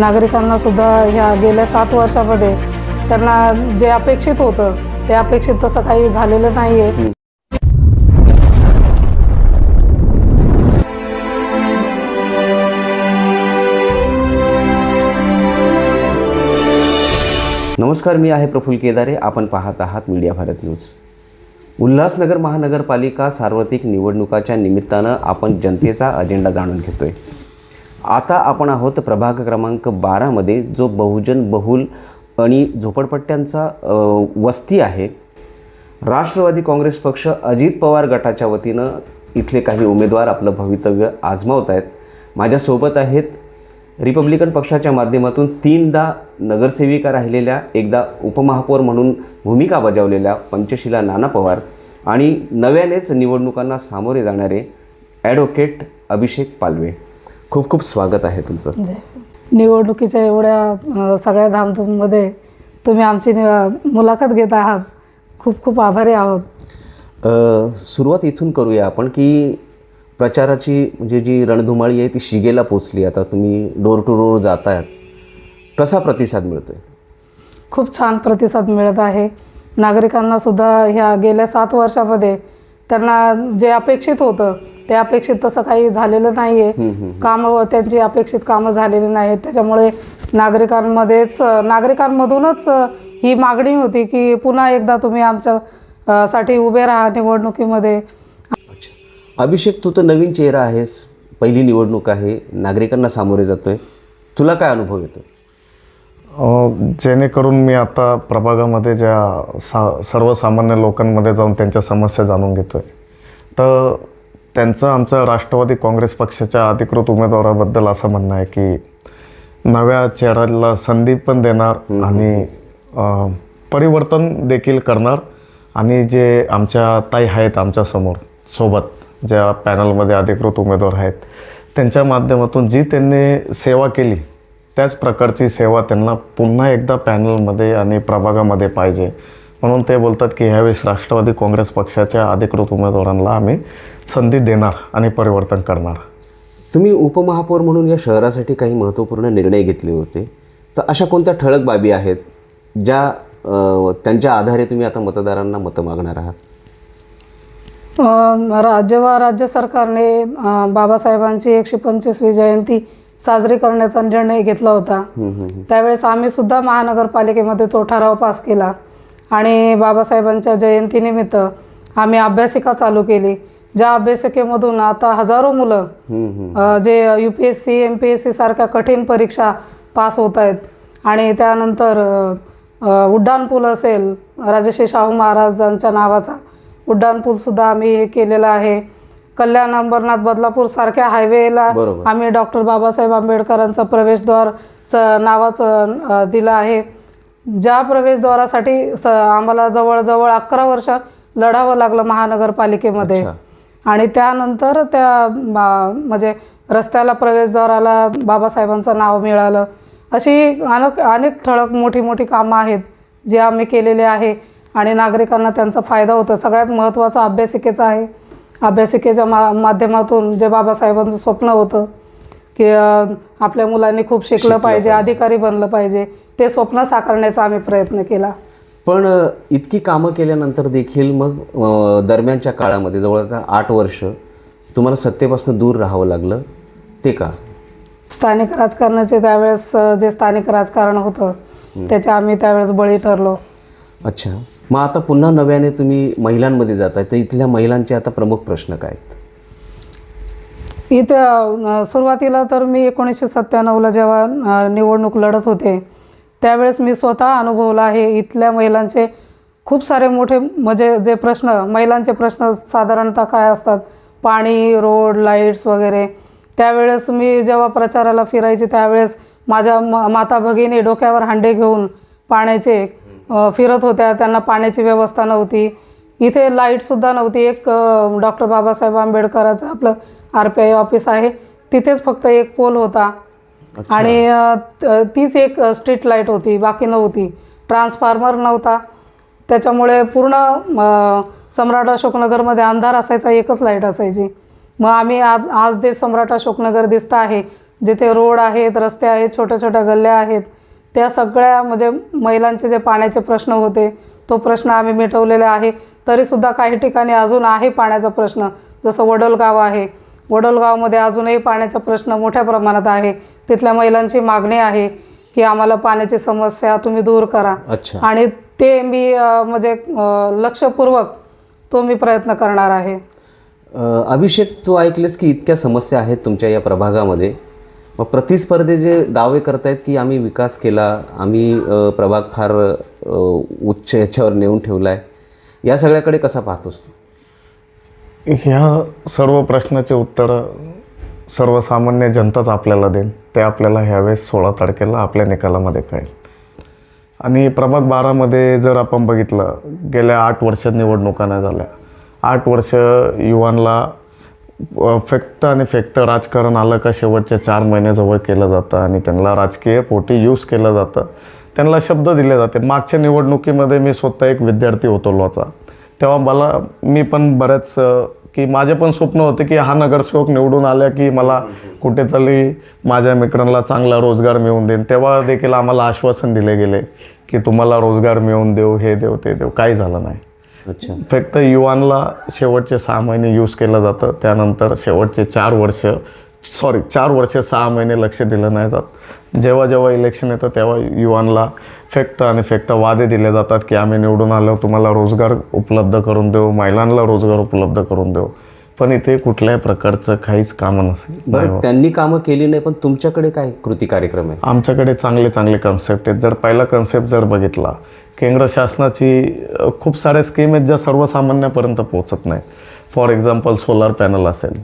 नागरिकांना सुद्धा ह्या गेल्या सात वर्षामध्ये त्यांना जे अपेक्षित होतं ते अपेक्षित तसं काही झालेलं नाही आहे नमस्कार मी आहे प्रफुल्ल केदारे. आपण पाहत आहात मीडिया भारत न्यूज. उल्हासनगर महानगरपालिका सार्वत्रिक निवडणुकाच्या निमित्तानं आपण जनतेचा अजेंडा जाणून घेतोय. आता आपण आहोत प्रभाग क्रमांक बारामध्ये जो बहुजन बहुल आणि झोपडपट्ट्यांचा वस्ती आहे. राष्ट्रवादी काँग्रेस पक्ष अजित पवार गटाच्या वतीनं इथले काही उमेदवार आपलं भवितव्य आजमावत आहेत. माझ्यासोबत आहेत रिपब्लिकन पक्षाच्या माध्यमातून तीनदा नगरसेविका राहिलेल्या एकदा उपमहापौर म्हणून भूमिका बजावलेल्या पंचशिला नाना पवार आणि नव्यानेच निवडणुकांना सामोरे जाणारे ॲडव्होकेट अभिषेक पालवे. खूप खूप स्वागत आहे तुमचं. निवडणुकीच्या एवढ्या सगळ्या धामधूममध्ये तुम्ही आमची मुलाखत घेत आहात. खूप खूप आभारी आहोत. सुरुवात इथून करूया आपण की प्रचाराची म्हणजे जी रणधुमाळी आहे ती शिगेला पोचली. आता तुम्ही डोर टू डोर जात आहात कसा प्रतिसाद मिळतोय? खूप छान प्रतिसाद मिळत आहे. नागरिकांना सुद्धा ह्या गेल्या सात वर्षामध्ये त्यांना जे अपेक्षित होतं ते अपेक्षित तसं काही झालेलं नाही आहे कामं त्यांची अपेक्षित कामं झालेली नाहीत त्याच्यामुळे नागरिकांमध्येच नागरिकांमधूनच ही मागणी होती की पुन्हा एकदा तुम्ही आमच्या साठी उभे राहा निवडणुकीमध्ये. अभिषेक तू तर नवीन चेहरा आहेस. पहिली निवडणूक आहे. नागरिकांना सामोरे जातोय. तुला काय अनुभव येतो अ, जेणेकरून मी आता प्रभागामध्ये ज्या सा सर्वसामान्य लोकांमध्ये जाऊन त्यांच्या समस्या जाणून घेतो आहे तर त्यांचं आमचं राष्ट्रवादी काँग्रेस पक्षाच्या अधिकृत उमेदवाराबद्दल असं म्हणणं आहे की नव्या चेहऱ्याला संधी पण देणार आणि परिवर्तन देखील करणार. आणि जे आमच्या ताई आहेत आमच्यासमोर सोबत ज्या पॅनलमध्ये अधिकृत उमेदवार आहेत त्यांच्या माध्यमातून जी त्यांनी सेवा केली त्याच प्रकारची सेवा त्यांना पुन्हा एकदा पॅनलमध्ये आणि प्रभागामध्ये पाहिजे. म्हणून ते बोलतात की ह्यावेळेस राष्ट्रवादी काँग्रेस पक्षाच्या अधिकृत उमेदवारांना आम्ही संधी देणार आणि परिवर्तन करणार. तुम्ही उपमहापौर म्हणून या शहरासाठी काही महत्त्वपूर्ण निर्णय घेतले होते. तर अशा कोणत्या ठळक बाबी आहेत ज्या त्यांच्या आधारे तुम्ही आता मतदारांना मतं मागणार आहात? अं, रा जेव्हा राज्य सरकारने बाबासाहेबांची एकशे पंचवीसवी जयंती साजरी करण्याचा निर्णय घेतला होता. त्यावेळेस आम्ही सुद्धा महानगरपालिकेमध्ये तो ठराव पास केला. आणि बाबासाहेबांच्या जयंतीनिमित्त आम्ही अभ्यासिका चालू केली. ज्या अभ्यासिकेमधून आता हजारो मुलं जे U P S C M P S C सारख्या कठीण परीक्षा पास होत आहेत. आणि त्यानंतर उड्डाणपूल असेल राजश्री शाहू महाराजांच्या नावाचा उड्डाणपूलसुद्धा आम्ही हे केलेलं आहे. कल्याण अंबरनाथ बदलापूर सारख्या हायवेला. आम्ही डॉक्टर बाबासाहेब आंबेडकरांचं प्रवेशद्वारचं नावाचं दिलं आहे. ज्या प्रवेशद्वारासाठी स आम्हाला जवळजवळ अकरा वर्ष लढावं लागलं महानगरपालिकेमध्ये. आणि त्यानंतर त्या म्हणजे रस्त्याला प्रवेशद्वाराला बाबासाहेबांचं नाव मिळालं. अशी अनेक अनेक ठळक मोठी मोठी कामं आहेत जी आम्ही केलेली आहे आणि नागरिकांना त्यांचा फायदा होतो. सगळ्यात महत्त्वाचं अभ्यासिकेचं आहे. अभ्यासिकेच्या मा माध्यमातून जे बाबासाहेबांचं स्वप्न होतं की आपल्या मुलांनी खूप शिकलं पाहिजे अधिकारी बनलं पाहिजे. ते स्वप्न साकारण्याचा आम्ही प्रयत्न केला. पण इतकी कामं केल्यानंतर देखील मग दरम्यानच्या काळामध्ये जवळपास आठ वर्ष तुम्हाला सत्तेपासून दूर राहावं लागलं. ते का? स्थानिक राजकारणाचे त्यावेळेस जे स्थानिक राजकारण होतं त्याच्या आम्ही त्यावेळेस बळी ठरलो. अच्छा. मग आता पुन्हा नव्याने तुम्ही महिलांमध्ये जाताय तर इथल्या महिलांचे आता प्रमुख प्रश्न काय आहेत? इथं सुरुवातीला तर मी एकोणीसशे सत्त्याण्णवला जेव्हा निवडणूक लढत होते त्यावेळेस मी स्वतः अनुभवला आहे इथल्या महिलांचे खूप सारे मोठे म्हणजे जे प्रश्न महिलांचे प्रश्न साधारणतः काय असतात? पाणी रोड लाईट्स वगैरे. त्यावेळेस मी जेव्हा प्रचाराला फिरायचे त्यावेळेस माझ्या म माता भगिनी डोक्यावर हांडे घेऊन पाण्याचे फिरत होत्या त्यांना पाण्याची व्यवस्था नव्हती. इथे लाईटसुद्धा नव्हती. एक डॉक्टर बाबासाहेब आंबेडकराचं आपलं आर पी आय ऑफिस आहे. तिथेच फक्त एक पोल होता. आणि तीच एक स्ट्रीट लाइट होती. बाकी नव्हती. ट्रान्सफॉर्मर नव्हता. त्याच्यामुळे पूर्ण सम्राट अशोकनगरमध्ये अंधार असायचा एकच लाइट असायची. मग आम्ही आज आज जे सम्राट अशोकनगर दिसतं आहे. जिथे रोड आहेत रस्ते आहेत छोट्या छोट्या गल्ल्या आहेत. त्या सगळ्या म्हणजे महिलांचे जे पाण्याचे प्रश्न होते तो प्रश्न आम्ही मिटवलेला आहे. तरीसुद्धा काही ठिकाणी अजून आहे पाण्याचा प्रश्न. जसं वडोलगाव आहे. वडोलगावमध्ये अजूनही पाण्याचा प्रश्न मोठ्या प्रमाणात आहे. तिथल्या महिलांची मागणी आहे की आम्हाला पाण्याची समस्या तुम्ही दूर करा. अच्छा. आणि ते मी म्हणजे लक्षपूर्वक तो मी प्रयत्न करणार आहे. अभिषेक तू ऐकलेस की इतक्या समस्या आहेत तुमच्या या प्रभागामध्ये. मग प्रतिस्पर्धे जे दावे करतायत की आम्ही विकास केला आम्ही प्रभाग फार उच्च ह्याच्यावर नेऊन ठेवला आहे या सगळ्याकडे कसा पाहतोस तू? ह्या सर्व प्रश्नाचे उत्तर सर्वसामान्य जनताच आपल्याला देईल. ते आपल्याला ह्यावेळेस सोळा तारखेला आपल्या निकालामध्ये कळेल. आणि प्रभाग बारामध्ये जर आपण बघितलं गेल्या आठ वर्ष निवडणुका नाही झाल्या. आठ वर्ष युवांना फेकतं आणि फेकतं. राजकारण आलं का शेवटच्या चार महिन्याजवळ केलं जातं आणि त्यांना राजकीय पोटी यूज केलं जातं. त्यांना शब्द दिले जाते. मागच्या निवडणुकीमध्ये मी स्वतः एक विद्यार्थी होतो लोचा. तेव्हा मला मी पण बऱ्याच की माझे पण स्वप्न होते की हा नगरसेवक निवडून आल्या की मला कुठेतरी माझ्या मित्रांना चांगला रोजगार मिळवून देईन. तेव्हा देखील आम्हाला आश्वासन दिले गेले की तुम्हाला रोजगार मिळवून देऊ हे देऊ ते देऊ. काही झालं नाही. अच्छा. फक्त युवानला शेवटचे सहा महिने यूज केलं जातं त्यानंतर शेवटचे चार वर्ष सॉरी चार वर्ष सहा महिने लक्ष दिलं नाही जात. जेव्हा जेव्हा इलेक्शन येतं तेव्हा युवानला फेकतं आणि फेकतं वादे दिले जातात की आम्ही निवडून आलो तुम्हाला रोजगार उपलब्ध करून देऊ महिलांना रोजगार उपलब्ध करून देऊ. पण इथे कुठल्याही प्रकारचं काहीच कामं नसेल बरं त्यांनी कामं केली नाही पण तुमच्याकडे काय कृती कार्यक्रम आहे? आमच्याकडे चांगले चांगले कन्सेप्ट आहेत. जर पहिला कन्सेप्ट जर बघितला केंद्र शासनाची खूप साऱ्या स्कीम आहेत ज्या सर्वसामान्यापर्यंत पोहोचत नाही फॉर एक्झाम्पल सोलार पॅनल असेल.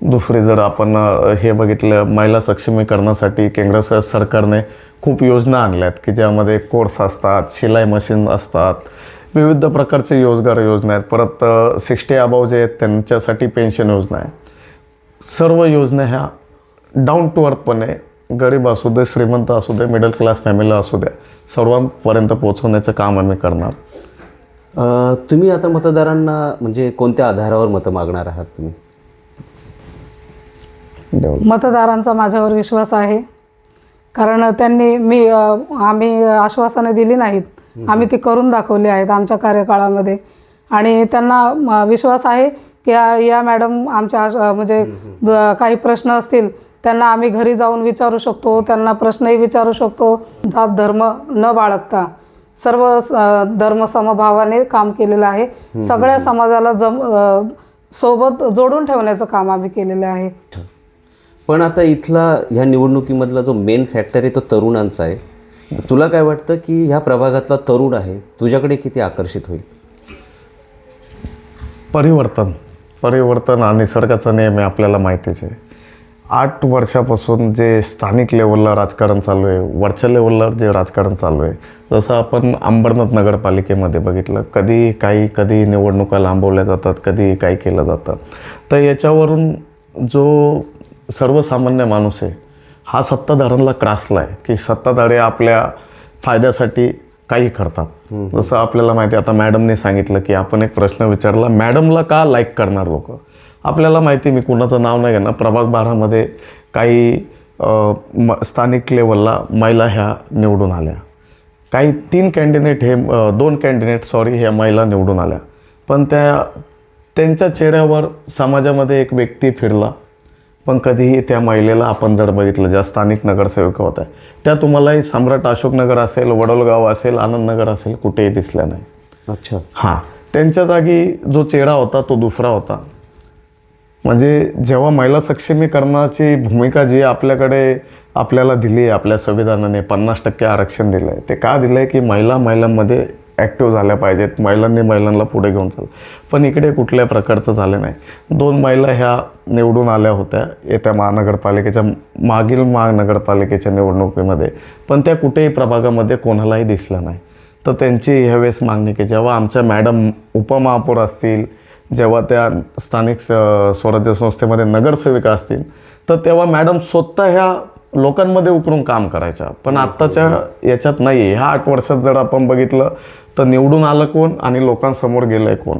दुसरी जर आपण हे बघितलं महिला सक्षमीकरणासाठी केंद्र सरकारने खूप योजना आणल्या आहेत की ज्यामध्ये कोर्स असतात शिलाई मशीन असतात विविध प्रकारचे रोजगार योजना आहेत. परत सिक्स्टी अबाव जे आहेत त्यांच्यासाठी पेन्शन योजना आहे. सर्व योजना ह्या डाऊन टू अर्थपणे गरीब असू दे श्रीमंत असू दे मिडल क्लास फॅमिली असू द्या सर्वांपर्यंत पोहोचवण्याचं काम आम्ही करणार. तुम्ही आता मतदारांना म्हणजे कोणत्या आधारावर मतं मागणार आहात तुम्ही? मतदारांचा माझ्यावर विश्वास आहे. कारण त्यांनी मी आम्ही आश्वासनं दिली नाहीत. आम्ही ती करून दाखवली आहेत आमच्या कार्यकाळामध्ये. आणि त्यांना विश्वास आहे की या मॅडम आमच्या म्हणजे काही प्रश्न असतील त्यांना आम्ही घरी जाऊन विचारू शकतो त्यांना प्रश्नही विचारू शकतो. जात धर्म न बाळगता सर्व धर्म समभावाने काम केलेलं आहे. सगळ्या समाजाला जम सोबत जोडून ठेवण्याचं काम आम्ही केलेलं आहे. पण आता इथला ह्या निवडणुकीमधला जो मेन फॅक्टर आहे तो तरुणांचा आहे. तुला काय वाटतं की ह्या प्रभागातला तरुण आहे तुझ्याकडे किती आकर्षित होईल? परिवर्तन परिवर्तन हा निसर्गाचा नियम आहे आपल्याला माहितीच आहे. आठ वर्षापासून जे स्थानिक लेवलला राजकारण चालू आहे वरच्या लेवलला जे राजकारण चालू आहे जसं आपण अंबरनाथ नगरपालिकेमध्ये बघितलं कधी काही कधी निवडणुका लांबवल्या जातात कधी काही केलं जातं. तर याच्यावरून जो सर्वसामान्य माणूस आहे हा सत्ताधाऱ्यांना क्रासला आहे की सत्ताधारे आपल्या फायद्यासाठी काही करतात. जसं आपल्याला माहिती आहे, आता मॅडमने सांगितलं की आपण एक प्रश्न विचारला मॅडमला का लाईक करणार लोक? आपल्याला माहिती आहे, मी कुणाचं नाव नाही घेणार प्रभाग बारामध्ये काही म स्थानिक लेवलला महिला ह्या निवडून आल्या. काही तीन कॅन्डिडेट हे दोन कॅन्डिडेट सॉरी ह्या महिला निवडून आल्या. पण त्या त्यांच्या चेहऱ्यावर समाजामध्ये एक व्यक्ती फिरला. पण कधीही त्या महिलेला आपण जर बघितलं ज्या स्थानिक नगरसेविका होत्या त्या तुम्हालाही सम्राट अशोकनगर असेल वडोलगाव असेल आनंदनगर असेल कुठेही दिसल्या नाही. अच्छा. हां. त्यांच्या जागी जो चेहरा होता तो दुसरा होता. म्हणजे जेव्हा महिला सक्षमीकरणाची भूमिका जी आपल्याकडे आपल्याला दिली आहे आपल्या संविधानाने पन्नास टक्के आरक्षण दिलं आहे ते का दिलं आहे की महिला महिलांमध्ये ॲक्टिव्ह झाल्या पाहिजेत. महिलांनी महिलांना पुढे घेऊन चाल. पण इकडे कुठल्या प्रकारचं झालं नाही. दोन महिला ह्या निवडून आल्या होत्या. येत्या महानगरपालिकेच्या मागील महानगरपालिकेच्या निवडणुकीमध्ये. पण त्या कुठेही प्रभागामध्ये कोणालाही दिसल्या नाही. तर त्यांची ह्यावेळेस मागणी की जेव्हा आमच्या मॅडम उपमहापौर असतील जेव्हा त्या स्थानिक स- स्वराज्य संस्थेमध्ये नगरसेविका असतील तर तेव्हा मॅडम स्वतः ह्या लोकांमध्ये उतरून काम करायचा. पण आत्ताच्या याच्यात नाही आहे ह्या आठ वर्षात जर आपण बघितलं तर निवडून आलं कोण आणि लोकांसमोर गेलं आहे कोण?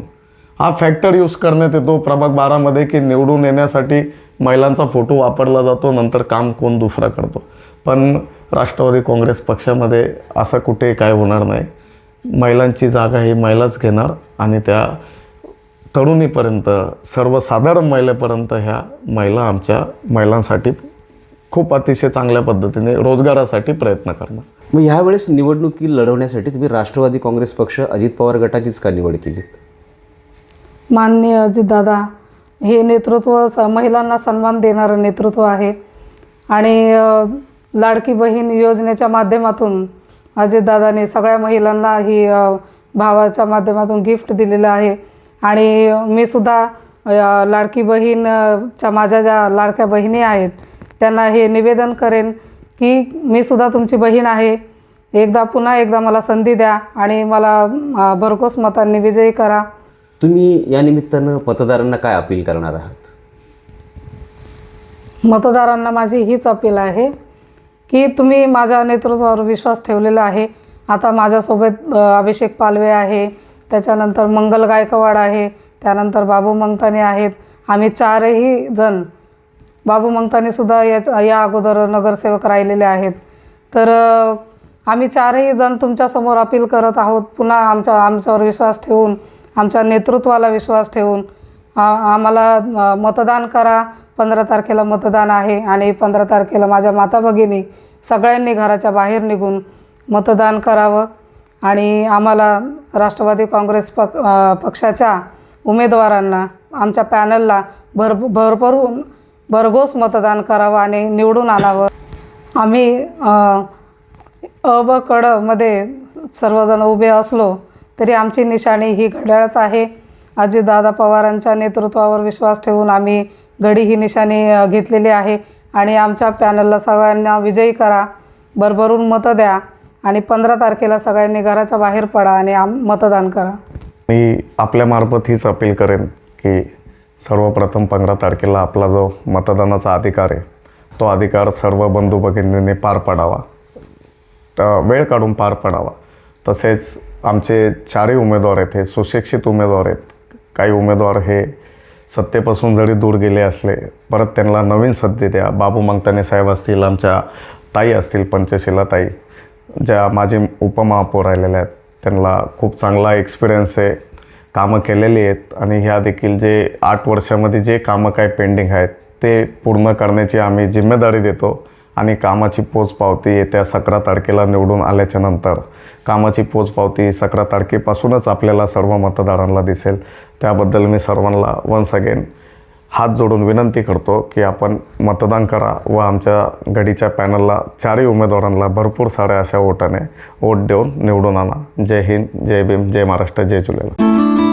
हा फॅक्टर यूज करण्यात येतो. प्रभाग बारामध्ये की निवडून येण्यासाठी महिलांचा फोटो वापरला जातो नंतर काम कोण दुसरा करतो. पण राष्ट्रवादी काँग्रेस पक्षामध्ये असं कुठे काय होणार नाही. महिलांची जागा ही महिलाच घेणार आणि त्या तरुणीपर्यंत सर्वसाधारण महिलेपर्यंत ह्या महिला आमच्या महिलांसाठी खूप अतिशय चांगल्या पद्धतीने रोजगारासाठी प्रयत्न करणार. मग ह्यावेळेस निवडणुकी लढवण्यासाठी तुम्ही राष्ट्रवादी काँग्रेस पक्ष अजित पवार गटाचीच का निवड केली? माननीय अजितदादा हे नेतृत्व स महिलांना सन्मान देणारं नेतृत्व आहे. आणि लाडकी बहीण योजनेच्या माध्यमातून अजितदादाने सगळ्या महिलांना ही भावाच्या माध्यमातून गिफ्ट दिलेलं आहे. आणि मी सुद्धा लाडकी बहीण अ, च्या माझ्या ज्या लाडक्या बहिणी आहेत त्यांना हे निवेदन करेन की मी सुद्धा तुमची बहीण आहे. एकदा पुन्हा एकदा मला संधी द्या आणि मला भरघोस मतांनी विजयी करा. तुम्ही या निमित्तानं मतदारांना काय अपील करणार आहात? मतदारांना माझी हीच अपील आहे की तुम्ही माझ्या नेतृत्वावर विश्वास ठेवलेला आहे. आता माझ्यासोबत अभिषेक पालवे आहे. त्याच्यानंतर मंगल गायकवाड आहे. त्यानंतर बाबू मंगताने आहेत. आम्ही चारही जण बाबू मंगतानेसुद्धा याच या अगोदर नगरसेवक राहिलेले आहेत. तर आम्ही चारही जण तुमच्यासमोर अपील करत आहोत. पुन्हा आमच्या आमच्यावर विश्वास ठेवून आमच्या नेतृत्वाला विश्वास ठेवून आम्हाला मतदान करा. पंधरा तारखेला मतदान आहे आणि पंधरा तारखेला माझ्या माता भगिनी सगळ्यांनी घराच्या बाहेर निघून मतदान करावं आणि आम्हाला राष्ट्रवादी काँग्रेस पक पक्षाच्या उमेदवारांना आमच्या पॅनलला भर भरपूर भरघोस मतदान करावं आणि निवडून आणावं. आम्ही अब कडमध्ये सर्वजण उभे असलो तरी आमची निशाणी ही घड्याळच आहे. अजितदादा पवारांच्या नेतृत्वावर विश्वास ठेवून आम्ही घडी ही निशाणी घेतलेली आहे. आणि आमच्या पॅनलला सगळ्यांना विजयी करा भरभरून मतं द्या आणि पंधरा तारखेला सगळ्यांनी घराच्या बाहेर पडा आणि आम मतदान करा. मी आपल्यामार्फत हीच अपील करेन की सर्वप्रथम पंधरा तारखेला आपला जो मतदानाचा अधिकार आहे तो अधिकार सर्व बंधू भगिनींनी पार पाडावा. वेळ काढून पार पाडावा. तसेच आमचे चारही उमेदवार आहेत हे सुशिक्षित उमेदवार आहेत. काही उमेदवार हे सत्तेपासून जरी दूर गेले असले परत त्यांना नवीन संधी द्या. बाबू मंगताने साहेब असतील आमच्या ताई असतील पंचशिला ताई ज्या माझे उपमहापौर राहिलेल्या आहेत त्यांना खूप चांगला एक्सपिरियन्स आहे. कामं केलेली आहेत आणि ह्या देखील जे आठ वर्षामध्ये जे कामं काय पेंडिंग आहेत ते पूर्ण करण्याची आम्ही जिम्मेदारी देतो आणि कामाची पोचपावती येत्या सतरा तारखेला निवडून आल्याच्यानंतर कामाची पोचपावती सतरा तारखेपासूनच आपल्याला सर्व मतदारांना दिसेल. त्याबद्दल मी सर्वांना वन्स अगेन हात जोडून विनंती करतो की आपण मतदान करा व आमच्या घडीच्या पॅनलला चारही उमेदवारांना भरपूर साऱ्या अशा वोटाने वोट देऊन निवडून आणा. जय हिंद जय भीम जय महाराष्ट्र जय झुलेलाल.